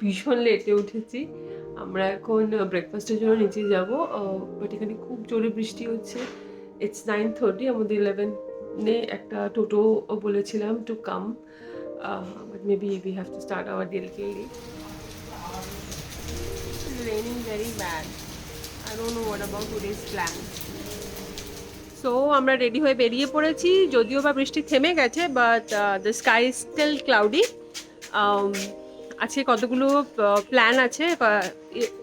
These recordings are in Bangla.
ভীষণ লেটে উঠেছি। আমরা এখন ব্রেকফাস্টের জন্য নিচে যাব বাট এখানে খুব জোরে বৃষ্টি হচ্ছে। ইটস নাইন থার্টি আমাদের ইলেভেনে একটা টোটো বলেছিলাম to come but maybe we have to start our day what about today's so আমরা রেডি হয়ে বেরিয়ে পড়েছি যদিও বা বৃষ্টি থেমে গেছে but the sky still cloudy আজকে কতগুলো প্ল্যান আছে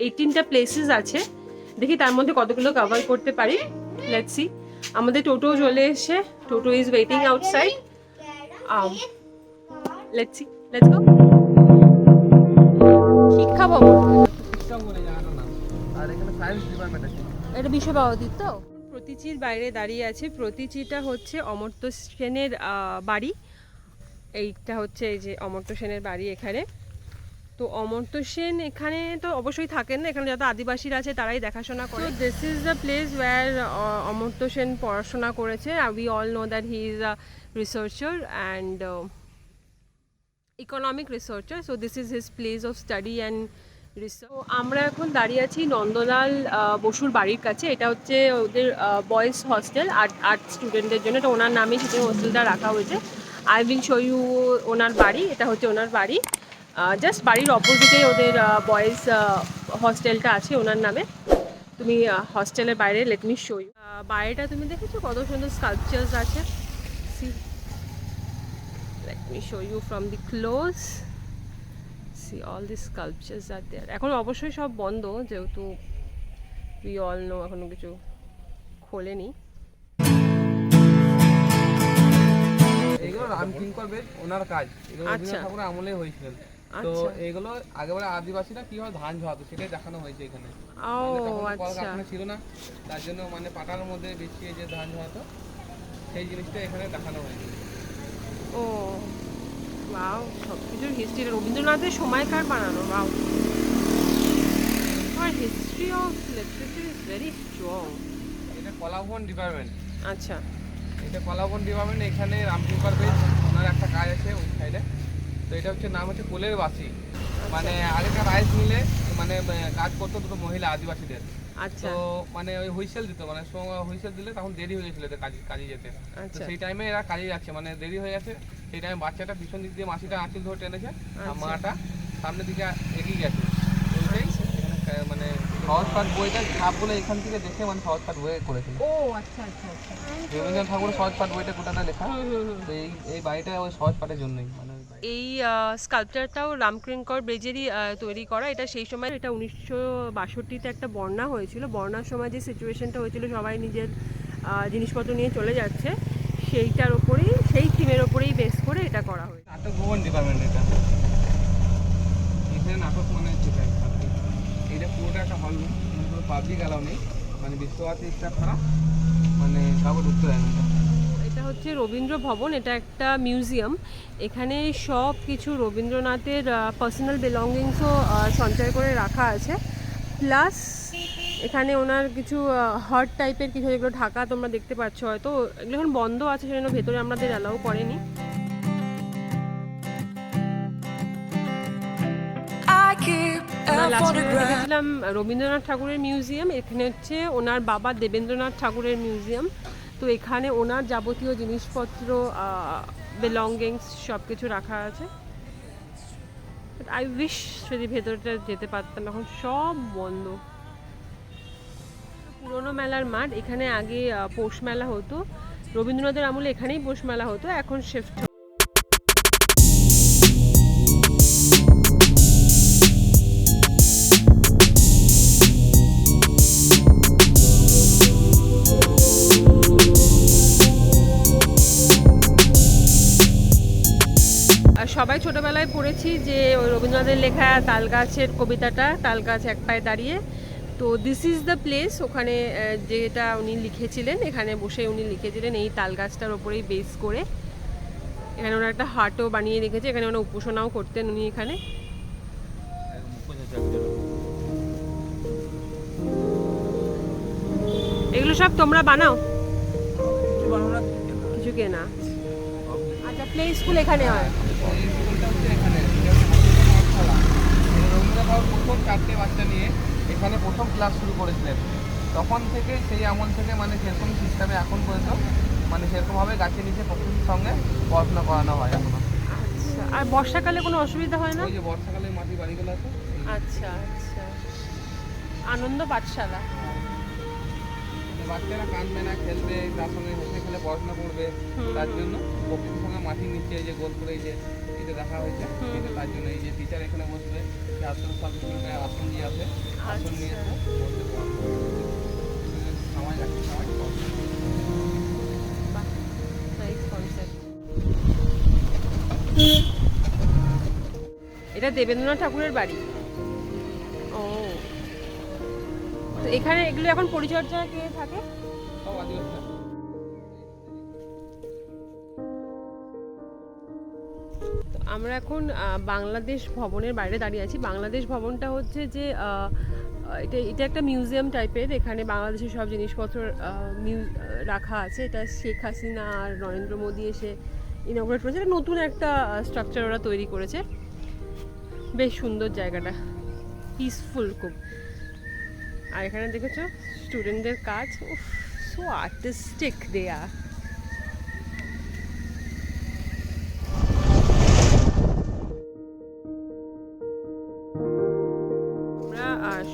এইটিনটা প্লেসেস আছে। দেখি তার মধ্যে কতগুলো কভার করতে পারি। লেটস সি আমাদের টোটো চলে এসে টোটো is waiting outside let's see let's go Siksha Bhavana. এটা বিশ্বভারতীর তো? প্রতিচির বাইরে দাঁড়িয়ে আছে। প্রতিচিটা হচ্ছে অমর্ত্য সেনের বাড়ি। এইটা হচ্ছে এই যে অমর্ত্য সেনের বাড়ি এখানে। তো অমর্ত্য সেন এখানে তো অবশ্যই থাকেন না এখানে যত আদিবাসীরা আছে তারাই দেখাশোনা করে। This is the place where Amartya Sen পড়াশোনা করেছে we all know that he is a researcher and economic researcher so this is his place of study and research আমরা এখন দাঁড়িয়ে আছি নন্দলাল বসুর বাড়ির কাছে। এটা হচ্ছে ওদের বয়েজ হস্টেল আর্ট আর্ট স্টুডেন্টদের জন্য। এটা ওনার নামে সেটা হোস্টেলটা রাখা হয়েছে। আই উইল শো ইউ ওনার বাড়ি এটা হচ্ছে ওনার বাড়ি। জাস্ট বাড়ির অপোজিটে ওদের বয়েজ হস্টেলটা আছে ওনার নামে। তুমি হস্টেলের বাইরে লেট মি শো ইউ বাইরেটা তুমি দেখেছ? কত সুন্দর স্কাল্পচার্স আছে। See let me show you from the close see all the sculptures are there এখন অবশ্যই সব বন্ধ যেহেতু উই অল নো এখনও কিছু খোলেনি। রামকিঙ্কর বেদ ওনার কাজ। এগুলো আচ্ছা। আমলে হয়েছিল। তো আচ্ছা। এগুলো আগেবারে আদিবাসীরা কীভাবে ধান ঝোয়াতো সেটাই দেখানো হয়েছে এখানে। ও মানে আচ্ছা। কলকারখানা ছিল না তার জন্য মানে পাটার মধ্যে বিছিয়ে যে ধান ঝোয়াতো সেই জিনিসটা এখানে দেখানো হয়েছে। ও বাও সব কিছুর হিস্ট্রি রবীন্দ্রনাথের সময়কার বানানো বাও আর history of literature is very strong এটা কলাভবন ডিপার্টমেন্ট আচ্ছা। এটা কলাভবন ডিপার্টমেন্ট এখানে রামকিঙ্কর বেদ ওনার একটা কাজ আছে ওই সাইডে তো এটা হচ্ছে নাম হচ্ছে কোলের বাসি। মানে আগেকার রাইস মিলে মানে কাজ করতো দুটো মহিলা আদিবাসীদের। আচ্ছা। তো মানে ওই হুইসেল দিত মানে হুইসেল দিলে তখন দেরি হয়ে গেছিল কাজে কাজে যেতে। তো আচ্ছা। সেই টাইমে এরা কাজে যাচ্ছে মানে দেরি হয়ে গেছে সেই টাইমে বাচ্চাটা পিছন দিক দিয়ে মাসিটা আঁচল ধরে টেনেছে আর আচ্ছা। মাটা সামনের দিকে এগিয়ে গেছে। মানে সহজ পাঠ বইটা ছাপগুলো এখান থেকে দেখে মানে সহজ পাঠ বই করেছিল। ও আচ্ছা আচ্ছা আচ্ছা। রবীন্দ্রনাথ ঠাকুরের সহজ পাঠ বইটা গোটাটা লেখা। এই এই বাড়িটা ওই সহজ পাঠের জন্যই। এই স্কাল্পচারটাও রামকিঙ্কর ব্রিজেরই তৈরি করা। এটা সেই সময় এটা উনিশশো বাষট্টিতে একটা বন্যা হয়েছিল। বন্যার সময় যে সিচুয়েশনটা হয়েছিল, সবাই নিজের জিনিসপত্র নিয়ে চলে যাচ্ছে। সেইটার ওপরেই, সেই থিমের ওপরেই বেস করে এটা করা হয়েছে। এটা। নাটক মানে হচ্ছে। এইটা পুরোটা হল নেই। মানে বিশ্বভারতী মানে এটা। এটা। হচ্ছে রবীন্দ্র ভবন এটা একটা মিউজিয়াম। এখানে সব কিছু রবীন্দ্রনাথের পার্সোনাল বিলঙ্গিংসও সঞ্চয় করে রাখা আছে। প্লাস এখানে ওনার কিছু হট টাইপের কিছু যেগুলো ঢাকা তোমরা দেখতে পাচ্ছ হয়তো এগুলো এখন বন্ধ আছে সেজন্য ভেতরে আমাদের অ্যালাউ করেনি। রবীন্দ্রনাথ ঠাকুরের মিউজিয়াম এখানে হচ্ছে ওনার বাবা দেবেন্দ্রনাথ ঠাকুরের মিউজিয়াম। তো এখানে ওনার যাবতীয় জিনিসপত্র বিলঙ্গিংস সব কিছু রাখা আছে। আই উইশ যদি ভেতরটা যেতে পারতাম, এখন সব বন্ধ। পুরোনো মেলার মাঠ, এখানে আগে পৌষ মেলা হতো। রবীন্দ্রনাথের আমলে এখানেই পৌষ মেলা হতো, এখন শিফট সবাই ছোটবেলায় পড়েছি যে ওই রবীন্দ্রনাথের লেখা তাল গাছের কবিতাটা তাল গাছ এক পায়ে দাঁড়িয়ে। তো দিস ইজ দ্য প্লেস ওখানে যেটা উনি লিখেছিলেন এখানে বসে উনি লিখেছিলেন এই তাল গাছটার ওপরেই বেস করে। এখানে ওনার একটা হাটও বানিয়ে রেখেছে এখানে ওনার উপাসনাও করতেন উনি এখানে। এগুলো সব তোমরা বানাও? কিছু কেনা। আচ্ছা প্লে স্কুল এখানে হয়। ধর প্রথম চারটে বাচ্চা নিয়ে এখানে প্রথম ক্লাস শুরু করেছিলেন। তখন থেকে সেই আমল থেকে মানে সেরকম সিস্টেমে এখন পর্যন্ত মানে সেরকমভাবে গাছের নিচে প্রকৃতির সঙ্গে পড়াশোনা করানো হয় এখনও। আচ্ছা আর বর্ষাকালে কোনো অসুবিধা হয় না? ওই যে বর্ষাকালে মাটি বাড়িগুলো আছে আচ্ছা আচ্ছা। আনন্দ পাঠশালা। মানে বাচ্চারা কাঁদবে না খেলবে তার সঙ্গে হেসে খেলে পড়াশোনা করবে। তার জন্য প্রকৃতির সঙ্গে মাটির নিচে এই যে গোল করে এই যে এটা দেখা হয়েছে এটা তার জন্য এই যে টিচার এখানে বসবে আসন দিয়ে আছে আসন নিয়ে আচ্ছা। বসে সময় লাগছে সময় নাইস এটা দেবেন্দ্রনাথ ঠাকুরের বাড়ি। এখানে এগুলো এখন পরিচর্যা কে থাকে? তো আমরা এখন বাংলাদেশ ভবনের বাইরে দাঁড়িয়ে আছি। বাংলাদেশ ভবনটা হচ্ছে যে এটা এটা একটা মিউজিয়াম টাইপের। এখানে বাংলাদেশের সব জিনিসপত্র মিউ- রাখা আছে। এটা শেখ হাসিনা আর নরেন্দ্র মোদী এসে ইনগ্রেট করেছে। এটা নতুন একটা স্ট্রাকচার ওরা তৈরি করেছে। বেশ সুন্দর জায়গাটা। পিসফুল খুব। আর এখানে দেখেছ? স্টুডেন্টদের কাজ। সো আর্টিস্টিক দেয়া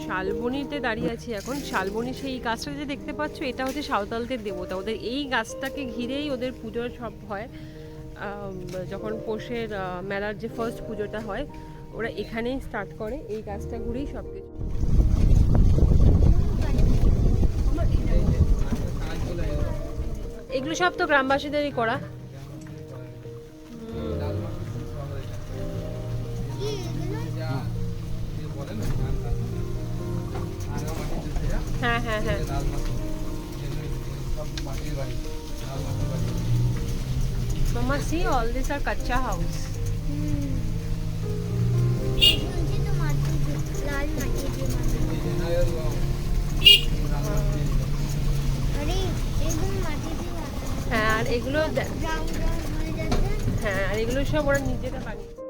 শালবনিতে দাঁড়িয়ে আছি এখন। শালবনি সেই গাছটা যে দেখতে পাচ্ছ, এটা হচ্ছে সাঁওতালদের দেবতা। ওদের এই গাছটাকে ঘিরেই ওদের পুজোর সব হয়। যখন পোষের মেলার যে ফার্স্ট পুজোটা হয়, ওরা এখানেই স্টার্ট করে। এই গাছটা ঘুরেই সব কিছু এগুলো সব তো গ্রামবাসীদেরই করা। হ্যাঁ হ্যাঁ হ্যাঁ। সি অল দিস আর কাচ্চা হাউস লাল হ্যাঁ আর এগুলো হয়ে আর এগুলো সব ওরা নিজেরা বানিয়েছে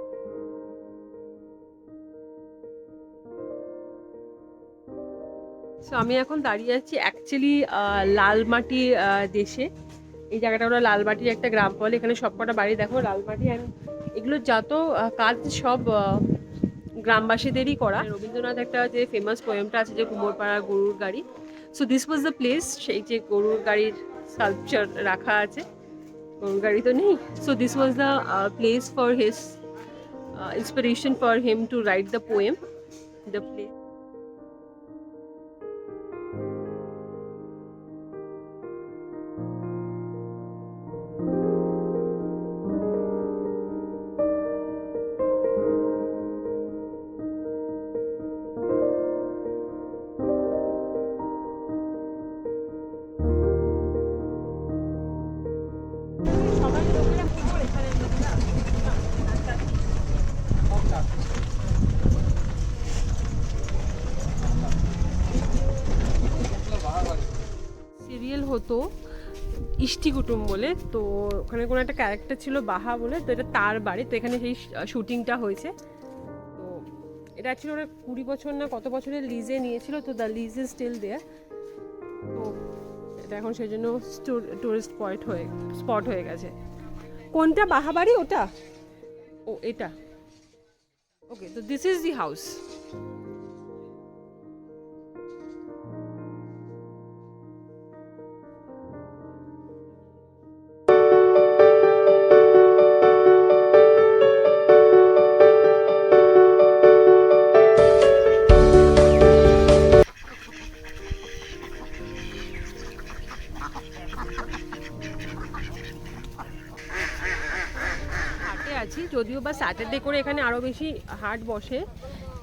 So, আমি এখন দাঁড়িয়ে আছি অ্যাকচুয়ালি লালমাটি দেশে। এই জায়গাটা ওরা লালমাটির একটা গ্রাম বলে। এখানে সবকটা বাড়ি দেখো লালমাটি অ্যান্ড এগুলো যত কাজ সব গ্রামবাসীদেরই করা। রবীন্দ্রনাথ একটা যে ফেমাস পোয়েমটা আছে যে কুমোরপাড়া গরুর গাড়ি। So this was the place সেই যে গরুর গাড়ির স্কাল্পচার রাখা আছে গরুর গাড়ি তো নেই so this was the place for his inspiration for him to write the poem the play হতো ইষ্টি কুটুম বলে। তো ওখানে কোনো একটা ক্যারেক্টার ছিল বাহা বলে, তো এটা তার বাড়ি। তো এখানে সেই শুটিংটা হয়েছে। তো এটা অ্যাকচুয়ালি ওরা কুড়ি বছর না কত বছরের লিজে নিয়েছিল, তো the lease is still there তো এটা এখন সেই জন্য টুরিস্ট পয়েন্ট হয়ে স্পট হয়ে গেছে। কোনটা? বাহা বাড়ি? ওটা? ও, এটা। ওকে তো this is the house Saturday করে এখানে আরও বেশি হাট বসে।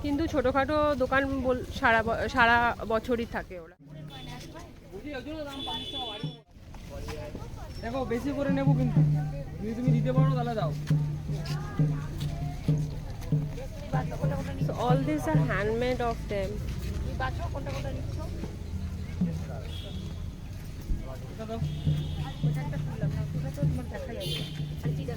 কিন্তু ছোটোখাটো দোকান বল সারা সারা বছরই থাকে ওরা। দেখো বেশি করে নেব কিন্তু। যদি তুমি দিতে পারো তাহলে দাও। These are handmade of them. এটা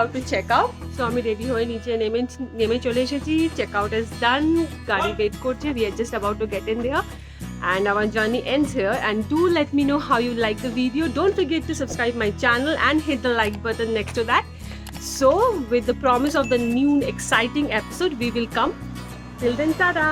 just about to check out so আমি রেডি হয়ে নিচে নেমে নেমে চলে এসেছি চেক আউট ইজ ডান গাড়ি ওয়েট করছে we are just about to get in there and our journey ends here and do let me know how you like the video don't forget to subscribe my channel and hit the like button next to that so with the promise of the new exciting episode we will come till then tada